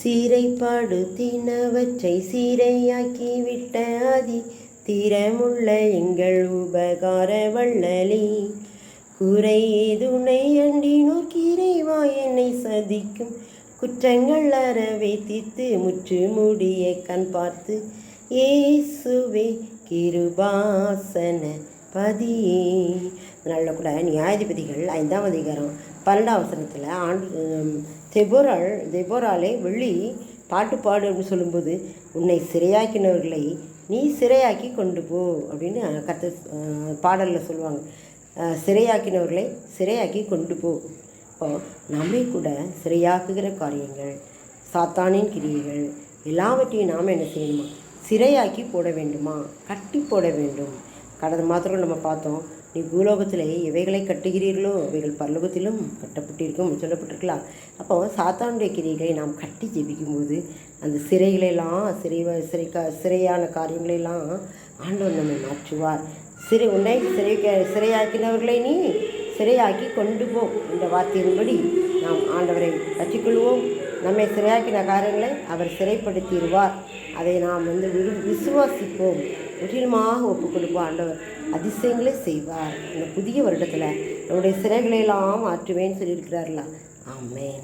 சீரைப்படுத்தினவற்றை சீரையாக்கி விட்ட அதி தீரமுள்ள எங்கள் உபகார வள்ளலே. குறை துணை அண்டினோர் கீரைவா என்னை சதிக்கும். குற்றங்கள் அறவை தீர்த்து முற்று மூடிய கண் பார்த்து இயேசுவே கிருபாசன பதியே நல்ல கூட நியாயாதிபதிகள் ஐந்தாம் அதிகாரம் பன்னெண்டாம் அவசரத்தில் ஆண்டு தெபோரால் தெபோராலே வெள்ளி பாட்டு பாடு அப்படின்னு சொல்லும்போது உன்னை சிறையாக்கினவர்களை நீ சிறையாக்கி கொண்டு போ அப்படின்னு கற்று பாடலில் சொல்லுவாங்க. சிறையாக்கினவர்களை சிறையாக்கி கொண்டு போ. இப்போ நம்மை கூட சிறையாக்குகிற காரியங்கள் சாத்தானின் கிரியைகள் எல்லாவற்றையும் நாம் என்ன செய்யணுமா? சிறையாக்கி போட வேண்டுமா? கட்டி போட வேண்டும். கடந்த மாத்திரம் நம்ம பார்த்தோம் நீ பூலோகத்தில் இவைகளை கட்டுகிறீர்களோ? அவைகள் பரலோகத்திலும் கட்டப்பட்டிருக்கும் சொல்லப்பட்டிருக்கலாம். அப்போ சாத்தானுடைய கிரியைகளை நாம் கட்டி ஜெபிக்கும்போது அந்த சிறைகளெல்லாம் சிறை சிறை கா சிறையான காரியங்களெல்லாம் ஆண்டவர் நம்மை மாற்றுவார். சிறை உன்னை சிறை சிறையாக்கினவர்களை நீ சிறையாக்கி கொண்டு போ என்ற வார்த்தையின்படி நாம் ஆண்டவரை கற்றுக்கொள்வோம் நம்மை சிறையாக்கின காரியங்களை அவர் சிறைப்படுத்திடுவார். அதை நாம் வந்து விசுவாசிப்போம். முற்றிலுமாக ஒப்பு கொடுப்போம் ஆண்டவர் அதிசயங்களை செய்வார். இந்த புதிய வருடத்தில் நம்முடைய சிறைகளை எல்லாம் மாற்றுவேன்னு சொல்லியிருக்கிறார்களா ஆமென்.